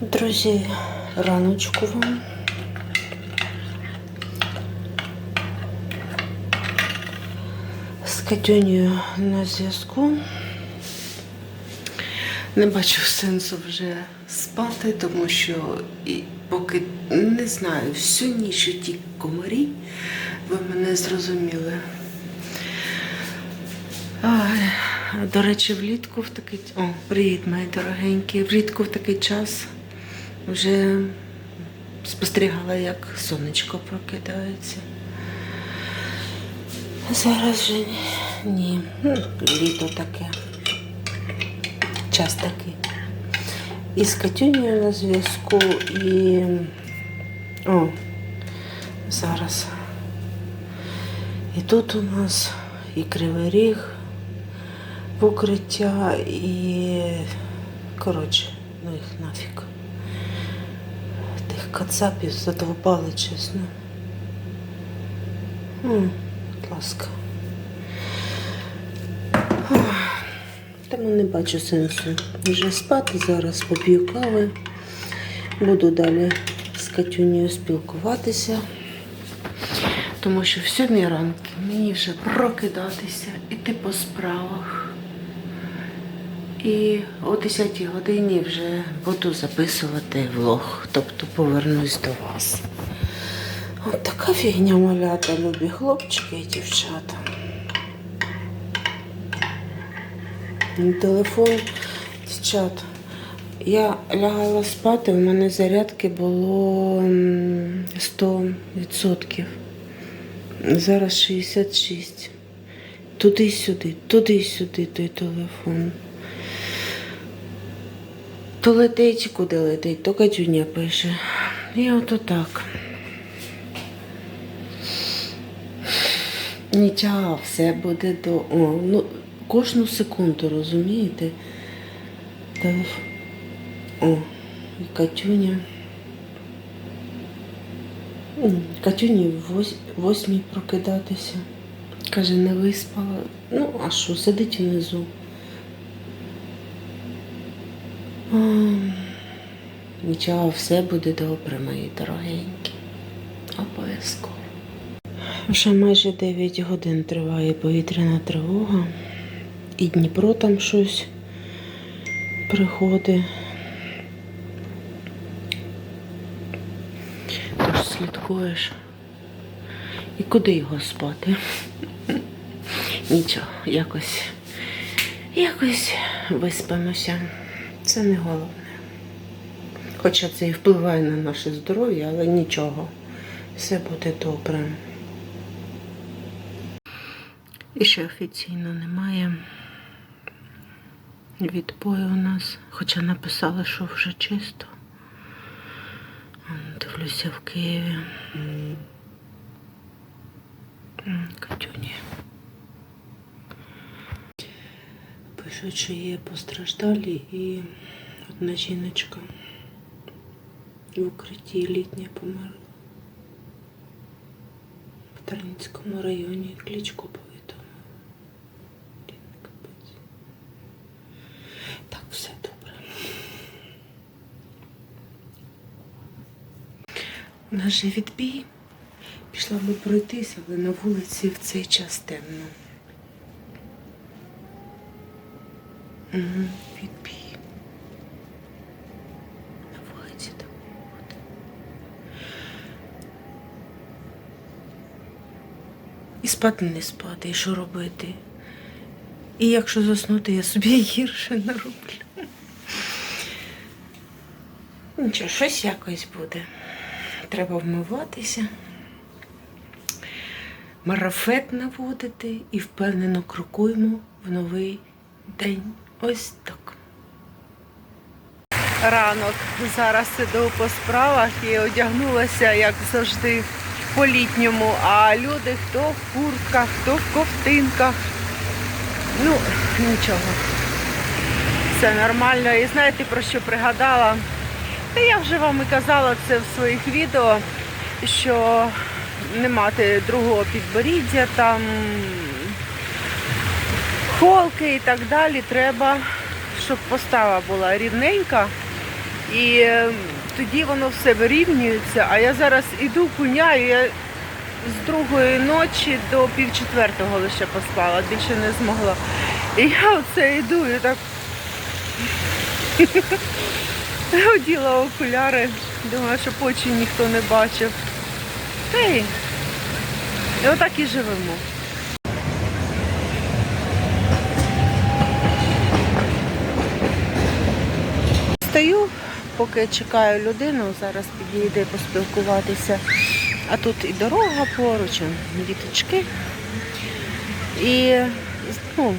Друзі, раночку вам. З Катюнею на зв'язку. Не бачу сенсу вже спати, тому що і поки не знаю, всю ніч ті комарі, ви мене зрозуміли. Ай, до речі, влітку в такий О, привіт, мої дорогенькі. Влітку в такий час вже спостерігала, як сонечко прокидається. Зараз вже ні. Ну, Літо таке. Час такий. І з Катюнею на зв'язку, і. О, зараз. І тут у нас і Кривий Ріг в укриття, і. Коротше, ну їх нафіг. Тих кацапів задовбали, чесно. М, Будь ласка. Тому не бачу сенсу вже спати зараз, поп'ю кави. Буду далі з Катюнею спілкуватися. Тому що в сьомій ранки мені вже прокидатися, іти по справах. І о 10 годині вже буду записувати влог, тобто повернусь до вас. От така фігня малята, любі хлопчики і дівчата. Телефон, дівчат. Я лягала спати, у мене зарядки було 100%. Зараз 66. Туди-сюди, туди-сюди той телефон. То летить, куди летить, то Катюня пише. І ото так. Нічого, все буде до. О, ну, кожну секунду, розумієте? О, і Катюня. Катюні восьмій прокидатися. Каже, не виспала. Ну, а що, сидить внизу. А, Нічого, все буде добре, мої дорогенькі. Обов'язково. Вже майже 9 годин триває повітряна тривога. І Дніпро там щось приходить. Тож слідкуєш. І куди його спати? Нічого, якось, якось виспимося. Це не головне. Хоча це і впливає на наше здоров'я, але нічого. Все буде добре. І ще офіційно немає відбою у нас, хоча написали, що вже чисто. Дивлюся в Києві. Катюні. Пишуть, є постраждалі і одна жіночка в укритті літня померла. В Тарницькому районі. Блін, капець. Так, все добре. У нас же відбій. Пішла би пройтися, але на вулиці в цей час темно. Угу. На вулиці буде. І спати не спати, і що робити. І якщо заснути, я собі гірше нароблю. Нічого, щось якось буде. Треба вмиватися, марафет наводити і впевнено крокуємо в новий день. Ось так. Ранок. Зараз іду по справах і одягнулася, як завжди, по-літньому. А люди хто в куртках, хто в ковтинках. Ну, нічого. Все нормально. І знаєте, про що пригадала? Та я вже вам і казала це в своїх відео, що не мати другого підборіддя, там холки і так далі. Треба, щоб постава була рівненька. І е, тоді воно все вирівнюється. А я зараз іду куняю, я з другої ночі до пів четвертого лише поспала, більше не змогла. І я оце йду і так оділа окуляри, думаю, щоб очі ніхто не бачив. Та й отак і живемо. Стою, поки чекаю людину, зараз підійде поспілкуватися. А тут і дорога поруч, і діточки. І ну,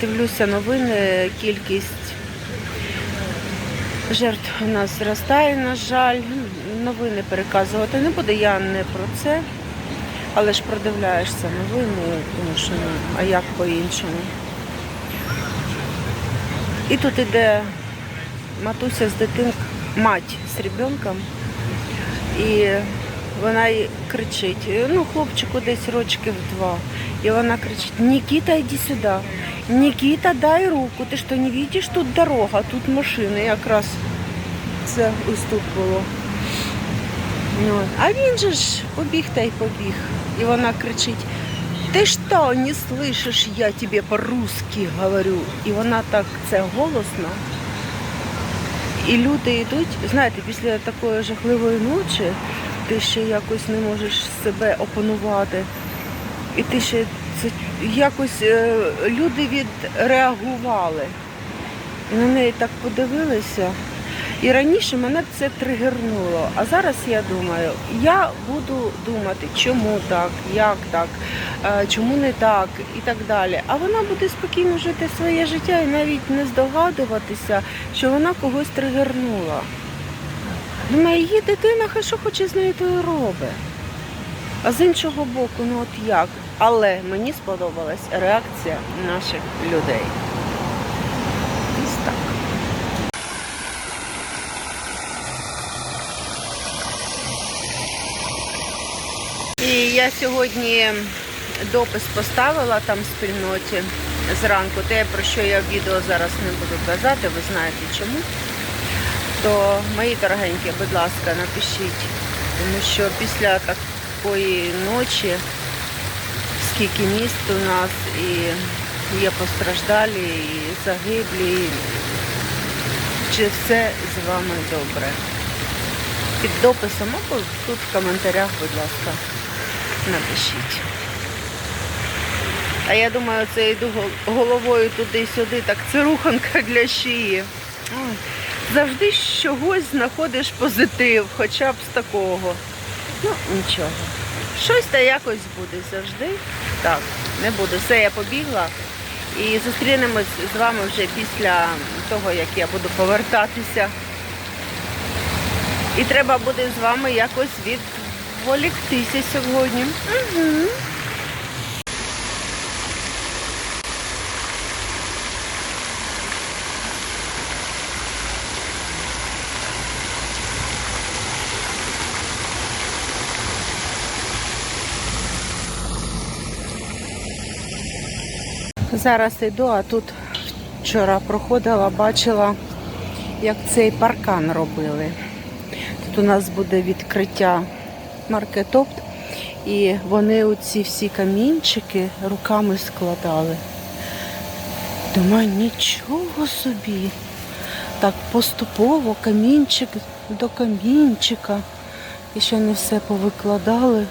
дивлюся новини, кількість жертв у нас зростає, на жаль. Новини переказувати не буду, я не про це. Але ж продивляєшся новини, тому що ну, а як по-іншому. І тут іде матуся з дитинкою, мать з ребенком, і вона й кричить, ну, хлопчику десь рочків два. І вона кричить, Нікіта, йди сюди. Нікіта, дай руку. Ти що не бачиш, тут дорога, тут машини. Якраз це ось тут було. Ну, а він же ж побіг та й побіг. І вона кричить, ти що, не слышиш, я тебе по-русски говорю. І вона так це голосно. І люди йдуть, знаєте, після такої жахливої ночі ти ще якось не можеш себе опанувати. І ти ще це якось е, люди відреагували. І на неї так подивилися. І раніше мене це тригернуло. А зараз я думаю, я буду думати, чому так, як так, е, чому не так і так далі. А вона буде спокійно жити своє життя і навіть не здогадуватися, що вона когось тригернула. Думаю, її дитина, хай що хоче з нею, то і робить. А з іншого боку, ну от як? Але мені сподобалась реакція наших людей. Ось так. І я сьогодні допис поставила там в спільноті зранку. Те, про що я в відео зараз не буду казати, ви знаєте чому. То мої дорогенькі, будь ласка, напишіть, тому що після такої ночі, скільки міст у нас і є постраждалі, і загиблі, чи все з вами добре? Під дописом або тут в коментарях, будь ласка, напишіть. А я думаю, це йду головою туди-сюди, так це руханка для шиї. Завжди чогось знаходиш позитив, хоча б з такого. Ну, нічого. Щось та якось буде завжди. Так, не буду. Все, я побігла. І зустрінемось з вами вже після того, як я буду повертатися. І треба буде з вами якось відволіктися сьогодні. Угу. Зараз йду, а тут вчора проходила, бачила, як цей паркан робили. Тут у нас буде відкриття маркетопт, і вони оці всі камінчики руками складали. Думаю, нічого собі. Так поступово камінчик до камінчика. І ще не все повикладали.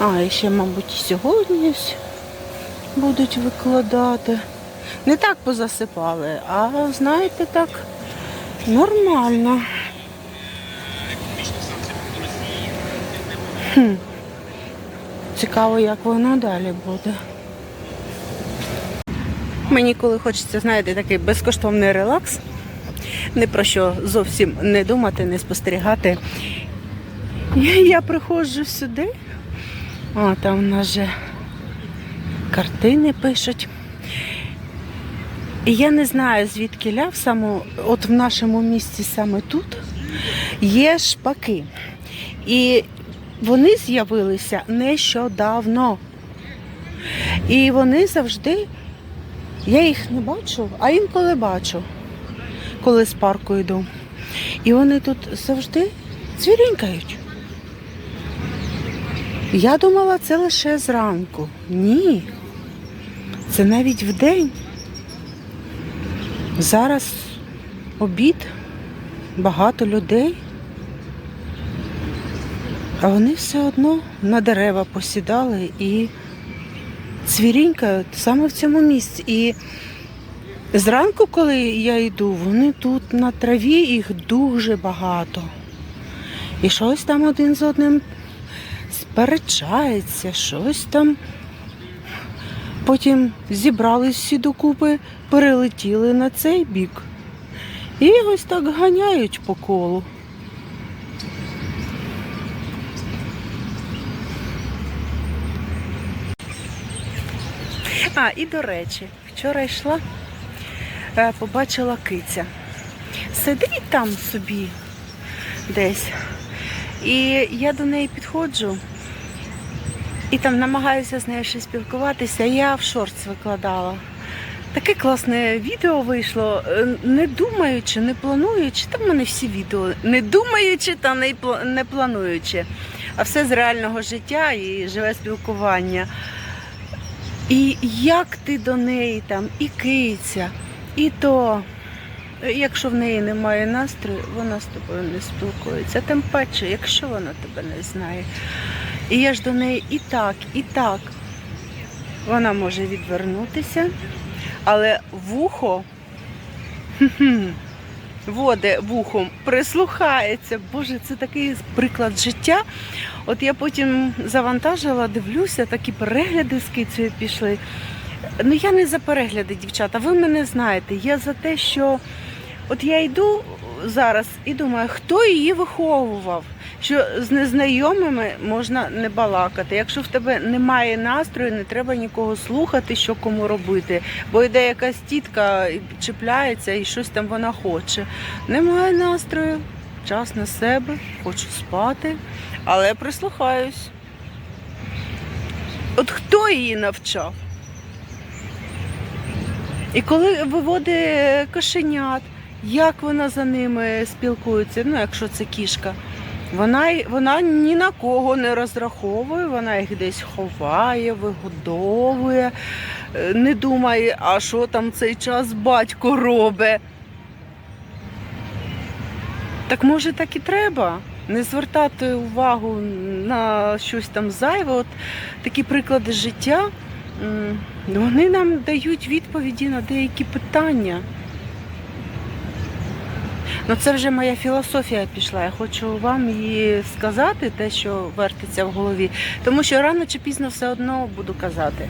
А, і ще, мабуть, сьогодні будуть викладати. Не так позасипали, а знаєте, так нормально. Цікаво, як воно далі буде. Мені коли хочеться, знаєте, такий безкоштовний релакс. Ні про що зовсім не думати, не спостерігати. Я, приходжу сюди, а там у нас же картини пишуть. І я не знаю, звідки ля в саму, от в нашому місті саме тут є шпаки. І вони з'явилися нещодавно. І вони завжди, я їх не бачу, а інколи бачу, коли з парку йду. І вони тут завжди цвірінькають. Я думала, це лише зранку. Ні. Це навіть вдень. Зараз обід, багато людей. А вони все одно на дерева посідали і цвірінькають саме в цьому місці. І зранку, коли я йду, вони тут на траві, їх дуже багато. І щось там один з одним сперечається, щось там. Потім зібрались всі докупи, перелетіли на цей бік. І ось так ганяють по колу. А, і до речі, вчора йшла, е, побачила киця. Сидить там собі десь. І я до неї підходжу і там намагаюся з нею щось спілкуватися. Я в шортс викладала. Таке класне відео вийшло, е, не думаючи, не плануючи. Там в мене всі відео, не думаючи та не плануючи. А все з реального життя і живе спілкування. І як ти до неї там, і киця, і то, якщо в неї немає настрою, вона з тобою не спілкується. Тим паче, якщо вона тебе не знає. І я ж до неї і так, і так. Вона може відвернутися, але вухо воде вухом прислухається. Боже, це такий приклад життя. От я потім завантажила, дивлюся, такі перегляди з кицею пішли. Ну я не за перегляди, дівчата. Ви мене знаєте. Я за те, що от я йду зараз і думаю, хто її виховував, що з незнайомими можна не балакати. Якщо в тебе немає настрою, не треба нікого слухати, що кому робити. Бо йде якась тітка чіпляється і щось там вона хоче. Немає настрою, час на себе, хочу спати, але прислухаюсь. От хто її навчав? І коли виводить кошенят, як вона за ними спілкується, ну якщо це кішка, вона, вона ні на кого не розраховує, вона їх десь ховає, вигодовує, е, не думає, а що там цей час батько робить. Так може так і треба. Не звертати увагу на щось там зайве. От такі приклади життя. Вони нам дають відповіді на деякі питання. Ну, це вже моя філософія пішла. Я хочу вам її сказати, те, що вертиться в голові. Тому що рано чи пізно все одно буду казати.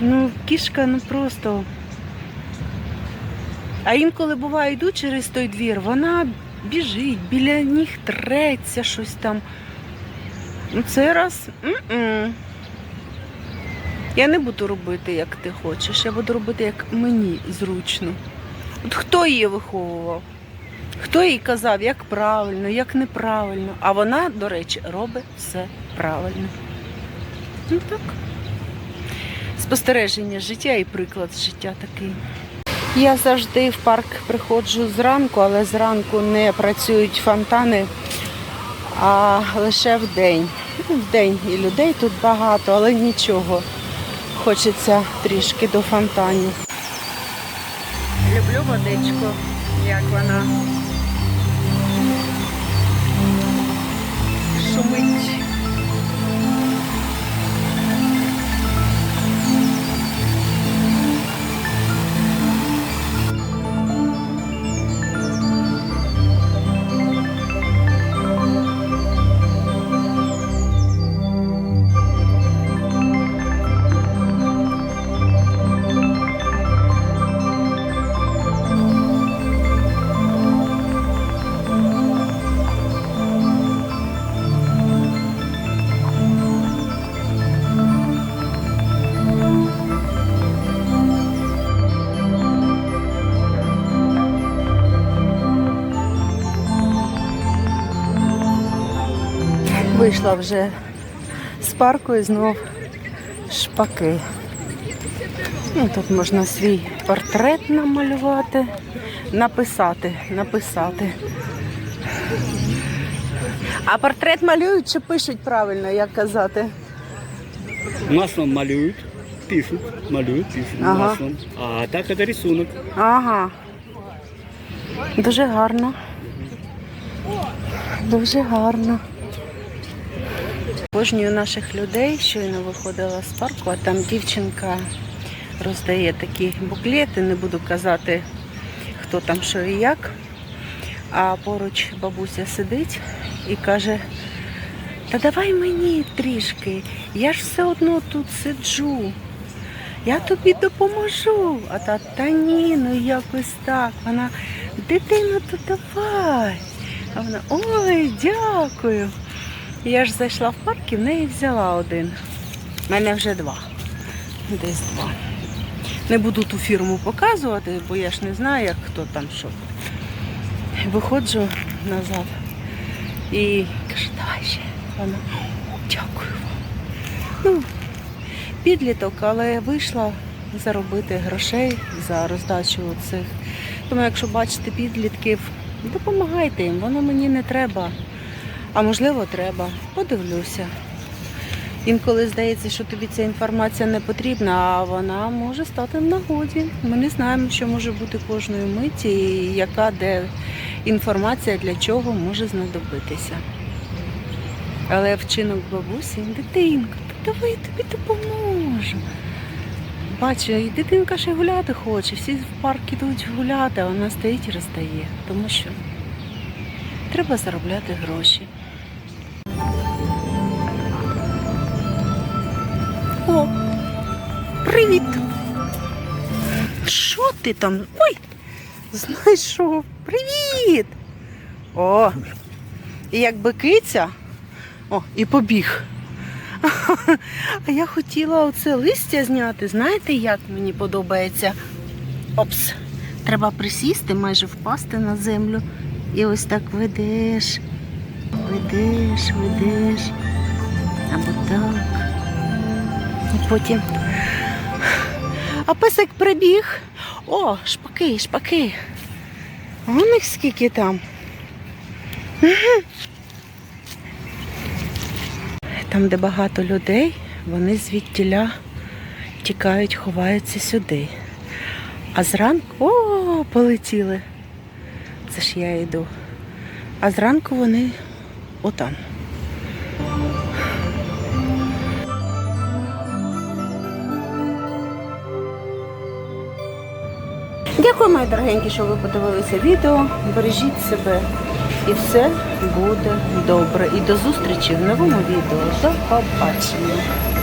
Ну, кішка, ну просто. А інколи буває, йду через той двір, вона біжить, біля ніг треться щось там. Ну, цей раз. м-м. Я не буду робити, як ти хочеш. Я буду робити, як мені зручно. От хто її виховував? Хто їй казав, як правильно, як неправильно. А вона, до речі, робить все правильно. Ну так. Спостереження життя і приклад життя такий. Я завжди в парк приходжу зранку, але зранку не працюють фонтани, а лише в день. Ну, в день і людей тут багато, але нічого. Хочеться трішки до фонтанів. Люблю водичку, як вона шумить. Вийшла вже з парку і знов шпаки. Ну, тут можна свій портрет намалювати написати, написати. А портрет малюють чи пишуть правильно, як казати? Маслом малюют, пишут, малюют, пишут Ага. маслом. А так это рисунок. Ага. Дуже гарно. Дуже гарно. Кожній наших людей щойно виходила з парку, а там дівчинка роздає такі буклети, не буду казати, хто там що і як. А поруч бабуся сидить і каже, та давай мені трішки, я ж все одно тут сиджу. Я тобі допоможу. А та, та ні, ну якось так. Вона, дитину, то давай. А вона, ой, дякую. Я ж зайшла в парк і в неї взяла один. У мене вже два. Десь два. Не буду ту фірму показувати, бо я ж не знаю, як хто там що. Виходжу назад і кажу, давай ще. Вона, дякую вам. Ну, підліток, але вийшла заробити грошей за роздачу цих. Тому, якщо бачите підлітків, допомагайте їм, воно мені не треба. А можливо, треба. Подивлюся. Інколи здається, що тобі ця інформація не потрібна, а вона може стати в нагоді. Ми не знаємо, що може бути кожної миті, і яка де інформація для чого може знадобитися. Але вчинок бабусі, дитинка, давай я тобі допоможу. Бачу, і дитинка ще гуляти хоче, всі в парк ідуть гуляти, а вона стоїть і роздає. Тому що треба заробляти гроші. О, привіт! Що ти там? Ой! Знайшов. Привіт! О! І якби киця. О, і побіг. А я хотіла оце листя зняти. Знаєте, як мені подобається? Опс. Треба присісти, майже впасти на землю. І ось так ведеш. Ведеш, ведеш. Або так. І потім. А песик прибіг. О, шпаки, шпаки. А у них скільки там? Там, де багато людей, вони звідтіля тікають, ховаються сюди. А зранку о, полетіли. Це ж я йду. А зранку вони отам. Дякую, мої дорогенькі, що ви подивилися відео. Бережіть себе і все буде добре. І до зустрічі в новому відео. До побачення.